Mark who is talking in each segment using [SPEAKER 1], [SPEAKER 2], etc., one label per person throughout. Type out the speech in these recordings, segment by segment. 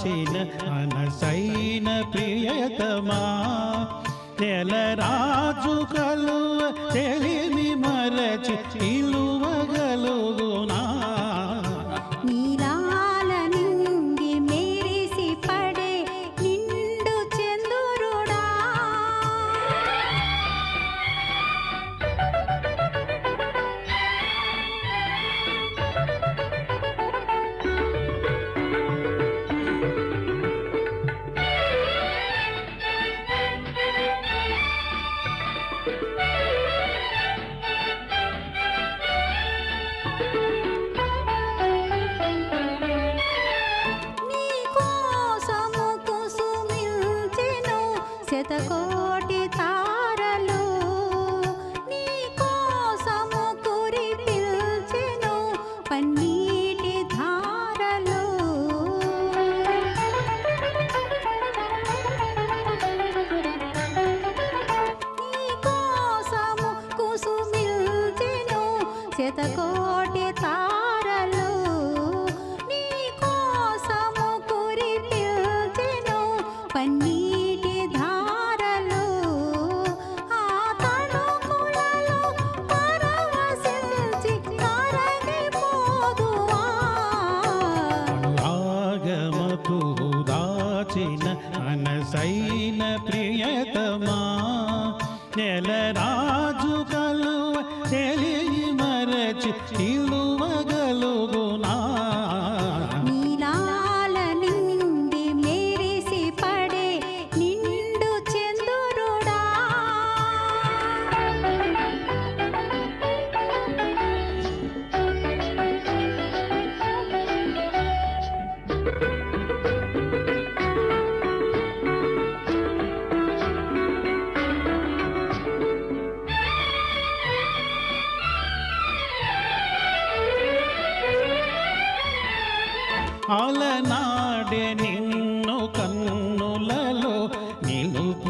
[SPEAKER 1] కాచిన మనసైన ప్రియతమా నెల రాజు కలువ తెలివి శతకోటి తారలు నీ కోసము కురిపిల్చెను పన్నీటి ధారలు. నీ కోసము కుసుమిల్చెను శతకోటి తారలు. నీ కోసము కురిపిల్చెను
[SPEAKER 2] రాగమపు దాచిన అనసైన ప్రియతమా. నెల రాజు కలువ తెలియ మరచి అలనాడే నిన్ను కన్నులలో నిలుపుకుంటిని.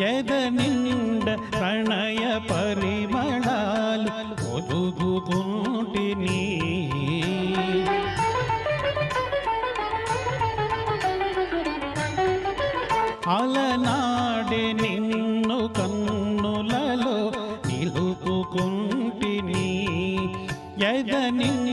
[SPEAKER 2] ఎద నిండ ప్రణయ పరిమళాలు ఒదుగుకుంటిని. అలనాడే నిన్ను కన్నులలో నిలుపుకుంటిని. ఎద నిండ